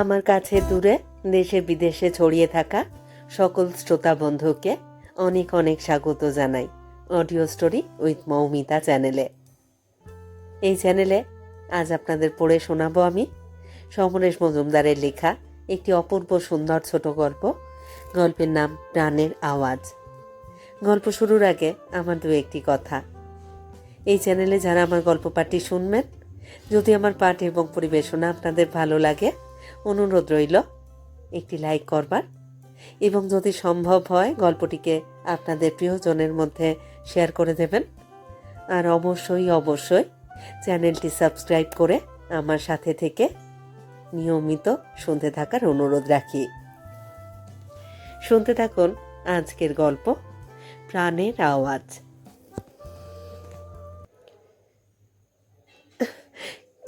আমার কাছে দূরে, দেশে বিদেশে ছড়িয়ে থাকা সকল শ্রোতা বন্ধুকে অনেক অনেক স্বাগত জানাই অডিও স্টোরি উইথ মৌমিতা চ্যানেলে। এই চ্যানেলে আজ আপনাদের পড়ে শোনাবো আমি সমরেশ মজুমদারের লেখা একটি অপূর্ব সুন্দর ছোট গল্প, গল্পের নাম প্রাণের আওয়াজ। গল্প শুরুর আগে আমার দু একটি কথা। এই চ্যানেলে যারা আমার গল্প পাঠটি শুনবেন, যদি আমার পাঠ এবং পরিবেশনা আপনাদের ভালো লাগে অনুরোধ রইল, একটি লাইক করবার। এবং যদি সম্ভব হয়, গল্পটিকে আপনাদের প্রিয়জনের মধ্যে শেয়ার করে দেবেন। আর অবশ্যই অবশ্যই চ্যানেলটি সাবস্ক্রাইব করে আমার সাথে থেকে নিয়মিত শুনতে থাকার অনুরোধ রাখি। শুনতে থাকুন আজকের গল্প, প্রাণের আওয়াজ।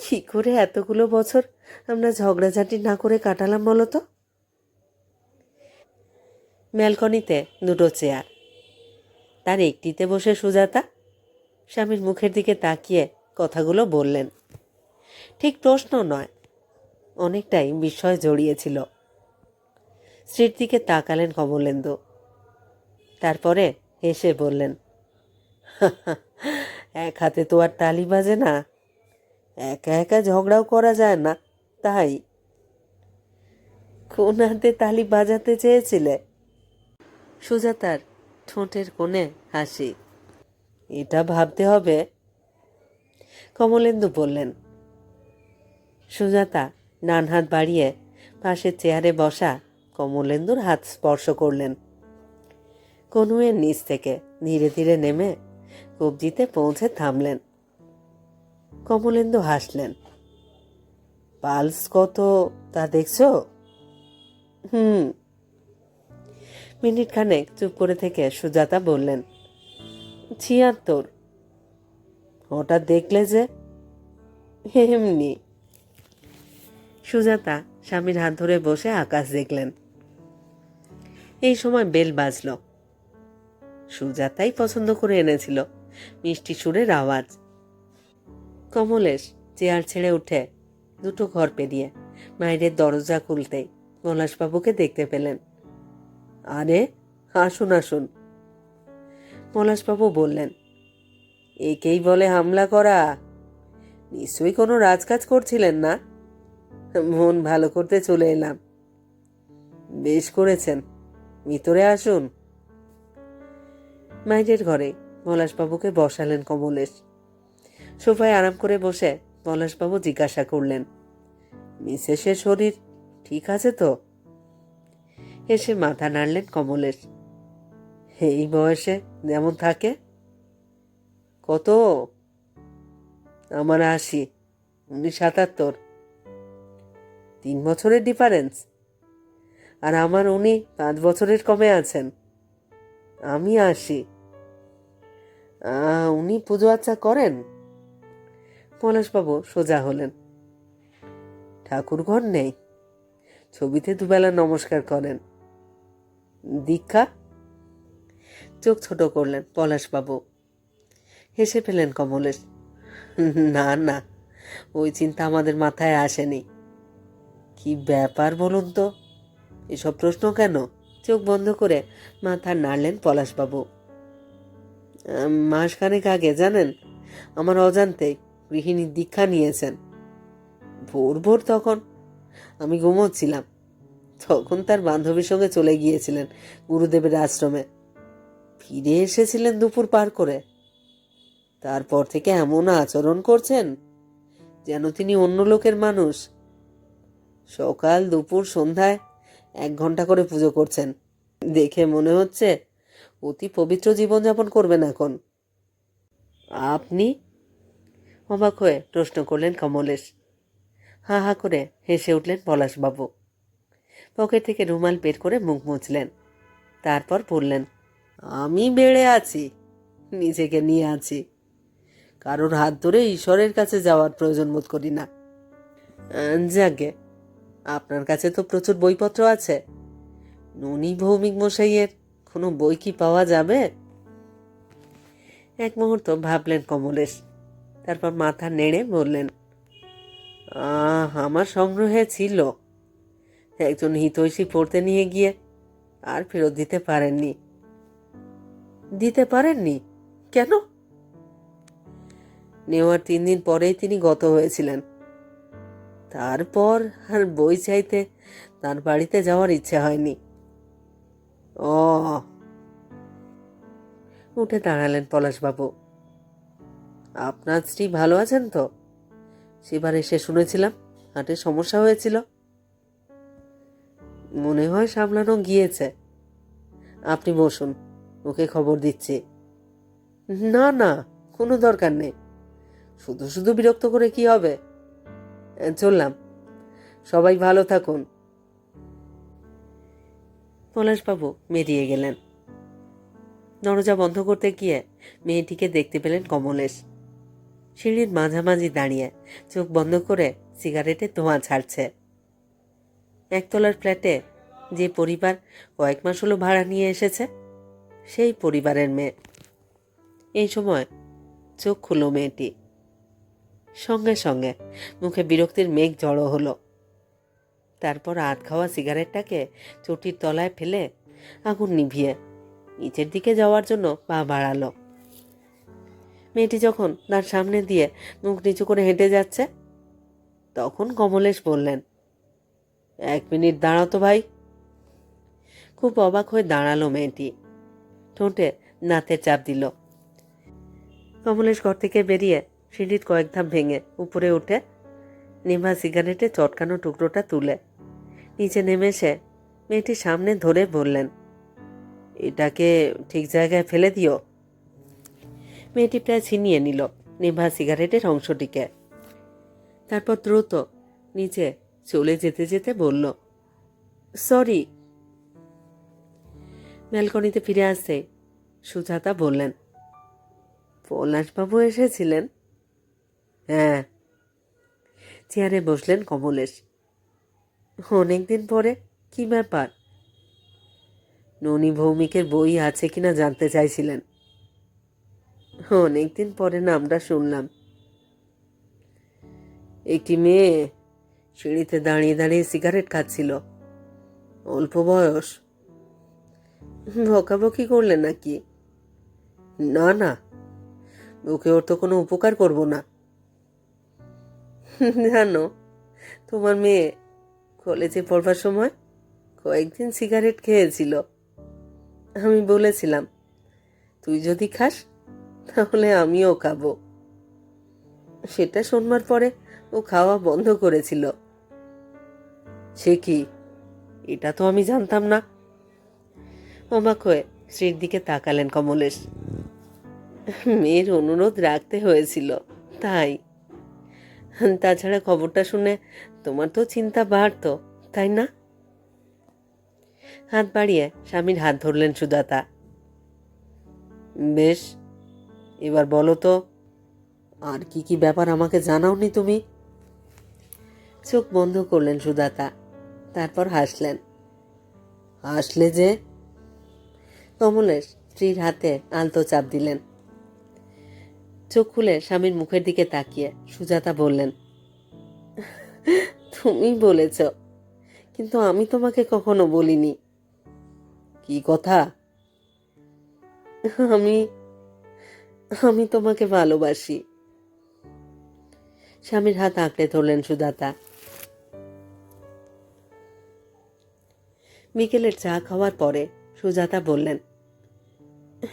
কি করে এতগুলো বছর আমরা ঝগড়াঝাটি না করে কাটালাম বলো তো? ম্যালকনিতে দুটো চেয়ার। তার একটিতে বসে সুজাতা স্বামীর মুখের দিকে তাকিয়ে কথাগুলো বললেন। ঠিক প্রশ্ন নয়, অনেকটাই বিস্ময় জড়িয়েছিল। স্ত্রীর দিকে তাকালেন কমলেন্দু। তারপরে হেসে বললেন এক হাতে তো আর তালি বাজে না। একা একা ঝগড়াও করা যায় না। তাই? কোন হাতে তালি বাজাতে চেয়েছিলে। সুজাতার ঠোঁটের কোণে হাসি। এটা ভাবতে হবে, কমলেন্দু বললেন। সুজাতা নান হাত বাড়িয়ে পাশের চেয়ারে বসা কমলেন্দুর হাত স্পর্শ করলেন। কনুয়ের নিচ থেকে ধীরে ধীরে নেমে কবজিতে পৌঁছে থামলেন। কমলেন্দু হাসলেন। পালস কত, তা দেখছ? হুম। মিনিট খানেক চুপ করে থেকে সুজাতা বললেন, ছিয়াত্তর। হঠাৎ দেখলে যে, এমনি। সুজাতা স্বামীর হাত ধরে বসে আকাশ দেখলেন। এই সময় বেল বাজল। সুজাতাই পছন্দ করে এনেছিল, মিষ্টি সুরের আওয়াজ। কমলেশ চেয়ার ছেড়ে উঠে দুটো ঘর পেরিয়ে। মায়ের দরজা খুলতেই পলাশবাবুকে দেখতে পেলেন। আরে, আসুন আসুন। পলাশবাবু বললেন, একেই বলে হামলা করা। নিশ্চয়ই কোনো রাজকাজ করছিলেন না? মন ভালো করতে চলে এলাম। বেশ করেছেন, ভিতরে আসুন। মাইজের ঘরে পলাশবাবুকে বসালেন কমলেশ। সোফায় আরাম করে বসে পলাশবাবু জিজ্ঞাসা করলেন, মিসেসের শরীর ঠিক আছে তো? এসে মাথা নাড়লেন কমলেশ, এই বয়সে যেমন থাকে? কত? আমার আশি, উনি সাতাত্তর। তিন বছরের ডিফারেন্স। আর আমার উনি পাঁচ বছরের কমে আছেন। আমি আসি উনি পুজো আচ্চা করেন? পলাশবাবু সোজা হলেন। ঠাকুর ঘর নেই। ছবিতে দুবেলা নমস্কার করেন। দীক্ষা? চোখ ছোট করলেন পলাশবাবু। হেসে ফেলেন কমলেশ। না না, ওই চিন্তা আমাদের মাথায় আসেনি। কি ব্যাপার বলুন তো? এসব প্রশ্ন কেন? চোখ বন্ধ করে মাথা নাড়লেন পলাশবাবু। মাসখানেক আগে জানেন, আমার অজান্তেই গৃহিণী দীক্ষা নিয়েছেন। ভোর ভোর তখন। আমি ঘুমোচ্ছিলাম। তখন তার বান্ধবীর সঙ্গে চলে গিয়েছিলেন গুরুদেবের আশ্রমে। ফিরে এসেছিলেন দুপুর পার করে। তারপর থেকে এমন আচরণ করছেন যেন তিনি অন্য লোকের মানুষ। সকাল দুপুর সন্ধ্যায় এক ঘণ্টা করে পুজো করছেন। দেখে মনে হচ্ছে অতি পবিত্র জীবনযাপন করবেন এখন। আপনি অবাক হয়ে প্রশ্ন করলেন কমলেশ। হা হা করে হেসে উঠলেন পলাশবাবু। পকেট থেকে রুমাল বের করে মুখ মুছলেন। তারপর বললেন, আমি বেড়ে আছি, নিজেকে নিয়ে আছি। কারোর হাত ধরে ঈশ্বরের কাছে যাওয়ার প্রয়োজন বোধ করি না। যাকে আপনার কাছে তো প্রচুর বইপত্র আছে। ননী ভৌমিক মশাইয়ের কোনো বই কি পাওয়া যাবে? এক মুহূর্ত ভাবলেন কমলেশ। তারপর মাথা নেড়ে বললেন, আহ, আমার সংগ্রহে ছিল। একজন হিতৈষী পড়তে নিয়ে গিয়ে আর ফেরত দিতে পারেননি। দিতে পারেননি? কেন? নেওয়ার তিন দিন পরেই তিনি গত হয়েছিলেন। তারপর আর বই চাইতে তার বাড়িতে যাওয়ার ইচ্ছে হয়নি। ও। উঠে দাঁড়ালেন পলাশবাবু। আপনার স্ত্রী ভালো আছেন তো? সেবার এসে শুনেছিলাম হার্টের সমস্যা হয়েছিল। মনে হয় সামলানো গিয়েছে। আপনি বসুন, ওকে খবর দিচ্ছি। না না, কোনো দরকার নেই। শুধু শুধু বিরক্ত করে কি হবে? চললাম। সবাই ভালো থাকুন। পলাশবাবু বেরিয়ে গেলেন। দরজা বন্ধ করতে গিয়ে মেয়েটিকে দেখতে পেলেন কমলেশ। সিঁড়ির মাঝামাঝি দাঁড়িয়ে চোখ বন্ধ করে সিগারেটে ধোঁয়া ছাড়ছে একতলার ফ্ল্যাটে যে পরিবার কয়েক মাস হলো ভাড়া নিয়ে এসেছে, সেই পরিবারের মেয়ে। এই সময় চোখ খুলো মেয়েটি। সঙ্গে সঙ্গে মুখে বিরক্তির মেঘ জড়ো হলো। তারপর আধ খাওয়া সিগারেটটাকে চটির তলায় ফেলে আগুন নিভিয়ে নিচের দিকে যাওয়ার জন্য পা বাড়ালো। মেয়েটি যখন তার সামনে দিয়ে মুখ নিচু করে হেঁটে যাচ্ছে, তখন কমলেশ বললেন, এক মিনিট দাঁড়াও তো ভাই। খুব অবাক হয়ে দাঁড়াল মেয়েটি। ঠোঁটে নাতের চাপ দিল। কমলেশ ঘর থেকে বেরিয়ে সিঁড়ির কয়েক ধাপ ভেঙে উপরে উঠে নিভা সিগারেটে চটকানো টুকরোটা তুলে নিচে নেমে এসে মেয়েটির সামনে ধরে বললেন, এটাকে ঠিক জায়গায় ফেলে দিও। মেয়েটি প্রায় ছিনিয়ে নিল, নিভা সিগারেটের অংশটিকে। তারপর দ্রুত নিচে চলে যেতে যেতে বলল, সরি। ব্যালকনিতে ফিরে আসতে সুজাতা বললেন, পলাশবাবু এসেছিলেন? হ্যাঁ। চেয়ারে বসলেন কমলেশ, অনেকদিন পরে, কি ব্যাপার? ননী ভৌমিকের বই আছে কিনা জানতে চাইছিলেন। অনেকদিন পরে নামটা শুনলাম। একটি মেয়ে সিঁড়িতে দাঁড়িয়ে দাঁড়িয়ে সিগারেট খাচ্ছিল। অল্প বয়স। বকাবকি করলে নাকি? না না। ওকে ওর তো কোনো উপকার করব না। জানো, তোমার মেয়ে কলেজে পড়বার সময় কয়েকদিন সিগারেট খেয়েছিল। আমি বলেছিলাম, তুই যদি খাস তাহলে আমিও খাব। সেটা শোনবার পরে ও খাওয়া বন্ধ করেছিল। সে কি? এটা তো আমি জানতাম না। অবাক হয়ে স্ত্রীর দিকে তাকালেন কমলেশ। মেয়ের অনুরোধ রাখতে হয়েছিল, তাই। তাছাড়া খবরটা শুনে তোমার তো চিন্তা বাড়তো, তাই না? হাত বাড়িয়ে স্বামীর হাত ধরলেন সুদাতা বেশ এবার বলো তো, আর কি কি ব্যাপার আমাকে জানাওনি তুমি? চোখ বন্ধ করলেন সুদাতা তারপর হাসলেন। হাসলে যে? কমলেশ স্ত্রীর হাতে আলতো চাপ দিলেন। চোখ খুলে স্বামীর মুখের দিকে তাকিয়ে সুজাতা বললেন, তুমি বলেছ, কিন্তু আমি তোমাকে কখনো বলিনি। কি কথা? আমি আমি তোমাকে ভালোবাসি। স্বামীর হাত আঁকড়ে ধরলেন সুদাতা বিকেলের চা খাওয়ার পরে সুজাতা বললেন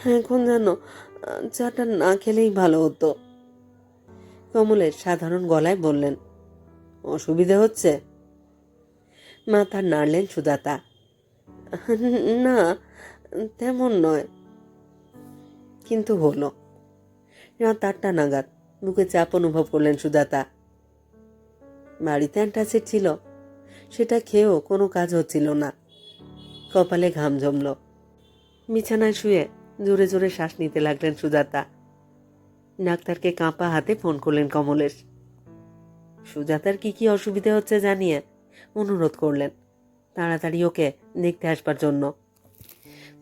এখন আহ, চাটা না খেলেই ভালো হতো। কমলের সাধারণ গলায় বললেন অসুবিধে হচ্ছে? মাথা নাড়লেন সুজাতা। না তেমন নয়। কিন্তু হলো। রাত আটটা নাগাদ। বুকে চাপ অনুভব করলেন সুদাতা। বাড়িতে অ্যান্টাসিড ছিল। সেটা খেয়েও কোনো কাজ হচ্ছিল না। কপালে ঘাম জমল। বিছানায় শুয়ে জোরে জোরে শ্বাস নিতে লাগলেন সুজাতা ডাক্তারকে কাঁপা হাতে ফোন করলেন কমলেশ। সুজাতার কি কি অসুবিধে হচ্ছে জানিয়ে অনুরোধ করলেন। তাড়াতাড়ি ওকে দেখতে আসবার জন্য।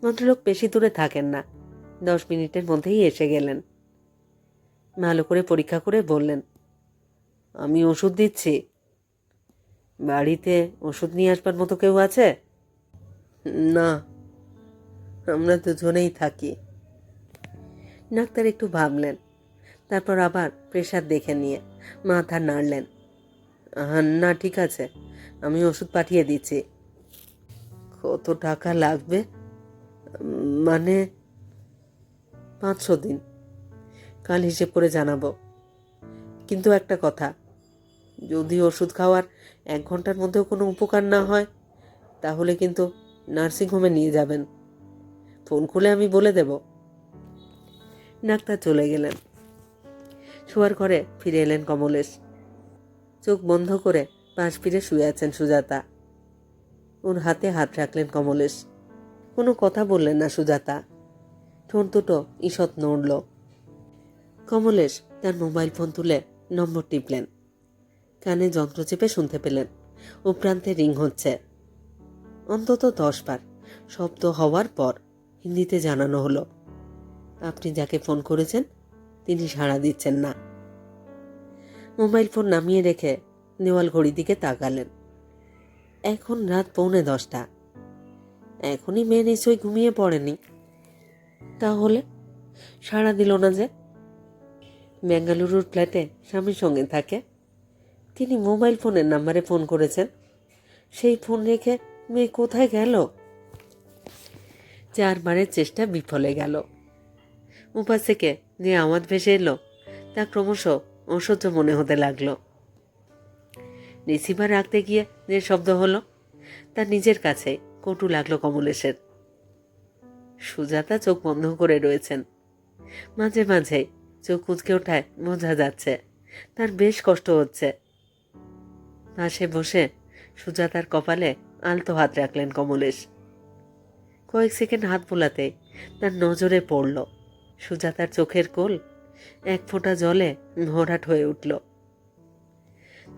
ভদ্রলোক বেশি দূরে থাকেন না। দশ মিনিটের মধ্যেই এসে গেলেন। ভালো করে পরীক্ষা করে বললেন আমি ওষুধ দিচ্ছি। বাড়িতে ওষুধ নিয়ে আসবার মতো কেউ আছে? না আমরা দুজনেই থাকি। ডাক্তার একটু ভাবলেন তারপর আবার প্রেশার দেখে নিয়ে মাথা নাড়লেন। আহ, না ঠিক আছে আমি ওষুধ পাঠিয়ে দিচ্ছি। কত টাকা লাগবে? মানে পাঁচশো দিন। কাল হিসেব করে জানাব। কিন্তু একটা কথা, যদি ওষুধ খাওয়ার এক ঘণ্টার মধ্যেও কোনো উপকার না হয়, তাহলে কিন্তু নার্সিংহোমে নিয়ে যাবেন। ফোন খুলে আমি বলে দেব। ডাক্তার চলে গেলেন। শোয়ার ঘরে ফিরে এলেন কমলেশ। চোখ বন্ধ করে পাশ ফিরে শুয়ে আছেন সুজাতা। ওর হাতে হাত রাখলেন কমলেশ। কোনো কথা বললেন না সুজাতা। ঠোঁট দুটো ঈষৎ নড়ল। কমলেশ তার মোবাইল ফোন তুলে নম্বর টিপলেন। কানে যন্ত্র চেপে শুনতে পেলেন। ও প্রান্তে রিং হচ্ছে। অন্তত দশ বার শব্দ হওয়ার পর হিন্দিতে জানানো হলো, আপনি যাকে ফোন করেছেন, তিনি সাড়া দিচ্ছেন না। মোবাইল ফোন নামিয়ে রেখে দেওয়াল ঘড়ি দিকে তাকালেন। এখন রাত পৌনে দশটা। এখনই মেয়ে নিশ্চয়ই ঘুমিয়ে পড়েনি। তাহলে সাড়া দিল না যে? বেঙ্গালুরুর ফ্ল্যাটে স্বামীর সঙ্গে থাকে। তিনি মোবাইল ফোনের নাম্বারে ফোন করেছেন। সেই ফোন রেখে মেয়ে কোথায় গেল? চারবারের চেষ্টা বিফলে গেল। উপাস থেকে যে আওয়াজ ভেসে এলো, তা ক্রমশ অসহ্য মনে হতে লাগল। রিসিভার রাখতে গিয়ে যে শব্দ হলো তার নিজের কাছে কটু লাগল কমলেশের। সুজাতা চোখ বন্ধ করে রয়েছেন। মাঝে মাঝে চোখ কুচকে ওঠায় বোঝা যাচ্ছে, তার বেশ কষ্ট হচ্ছে। পাশে বসে সুজাতার কপালে আলতো হাত রাখলেন কমলেশ। কয়েক সেকেন্ড হাত বোলাতে তার নজরে পড়ল। সুজাতার চোখের কোল এক ফোঁটা জলে ভরাট হয়ে উঠল।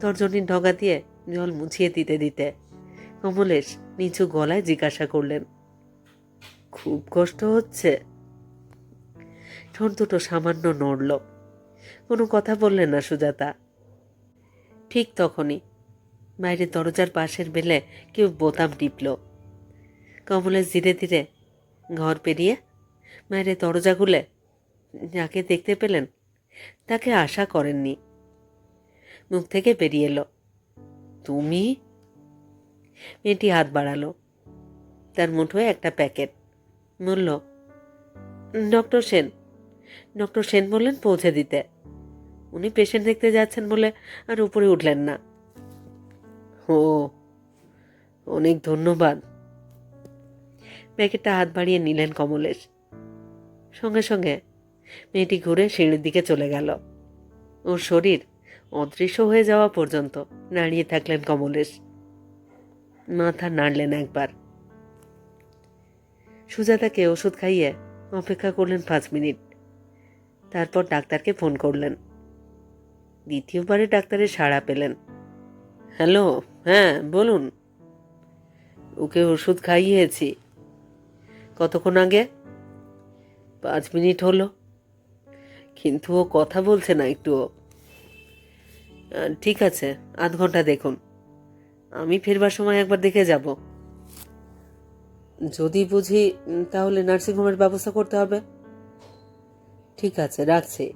তর্জনীর ঢগা দিয়ে জল মুছিয়ে দিতে দিতে কমলেশ নিচু গলায় জিজ্ঞাসা করলেন, খুব কষ্ট হচ্ছে? ঠোঁট দুটো সামান্য নড়ল। কোনো কথা বললেন না সুজাতা। ঠিক তখনই বাইরে দরজার পাশের বেলে কেউ বোতাম টিপল। কমলেশ ধীরে ধীরে ঘর পেরিয়ে বাইরে দরজা খুলে যাকে দেখতে পেলেন, তাকে আশা করেননি। মুখ থেকে বেরিয়ে এলো। তুমি? মেয়েটি হাত বাড়ালো। তার মুঠোয় একটা প্যাকেট। বলল, ডক্টর সেন ডক্টর সেন বললেন পৌঁছে দিতে। উনি পেশেন্ট দেখতে যাচ্ছেন বলে আর উপরে উঠলেন না। ও অনেক ধন্যবাদ। প্যাকেটটা হাত বাড়িয়ে নিলেন কমলেশ। সঙ্গে সঙ্গে মেয়েটি ঘুরে সিঁড়ির দিকে চলে গেল। ওর শরীর অদৃশ্য হয়ে যাওয়া পর্যন্ত দাঁড়িয়ে থাকলেন কমলেশ। মাথা নাড়লেন একবার। সুজাতাকে ওষুধ খাইয়ে অপেক্ষা করলেন পাঁচ মিনিট। তারপর ডাক্তারকে ফোন করলেন। দ্বিতীয়বারে ডাক্তারের সাড়া পেলেন। হ্যালো হ্যাঁ বলুন। ওকে ওষুধ খাইয়েছি। কতক্ষণ আগে? পাঁচ মিনিট হলো। কিন্তু ও কথা বলছে না একটুও। ঠিক আছে, আধ ঘণ্টা দেখুন। আমি ফেরবার সময় একবার দেখে যাব। যদি বুঝি তাহলে নার্সিংহোমের ব্যবস্থা করতে হবে। ঠিক আছে, রাখছি।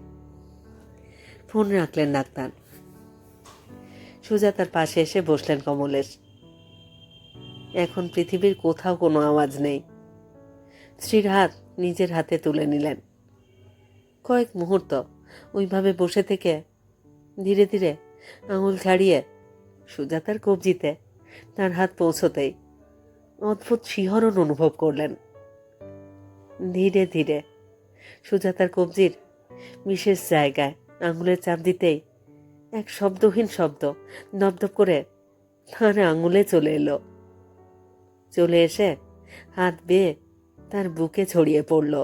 ফোন রাখলেন ডাক্তার সুজাতার পাশে এসে বসলেন কমলেশ। এখন পৃথিবীর কোথাও কোনো আওয়াজ নেই। স্ত্রীর হাত নিজের হাতে তুলে নিলেন। কয়েক মুহূর্ত ওইভাবে বসে থেকে ধীরে ধীরে আঙুল ছাড়িয়ে সুজাতার কবজিতে তার হাত পৌঁছতেই অদ্ভুত শিহরণ অনুভব করলেন। ধীরে ধীরে সুজাতার কবজির বিশেষ জায়গায় আঙুলের চাপ দিতেই এক শব্দহীন শব্দ দপদপ করে তার আঙুলে চলে এলো। চলে এসে হাত বেয়ে তার বুকে ছড়িয়ে পড়ল।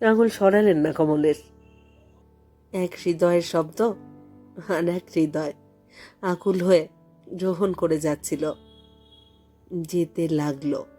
আঙুল সরালেন না কমলেশ এক হৃদয়ের শব্দ আর এক হৃদয় আকুল হয়ে গ্রহণ করে যাচ্ছিল। যেতে লাগল।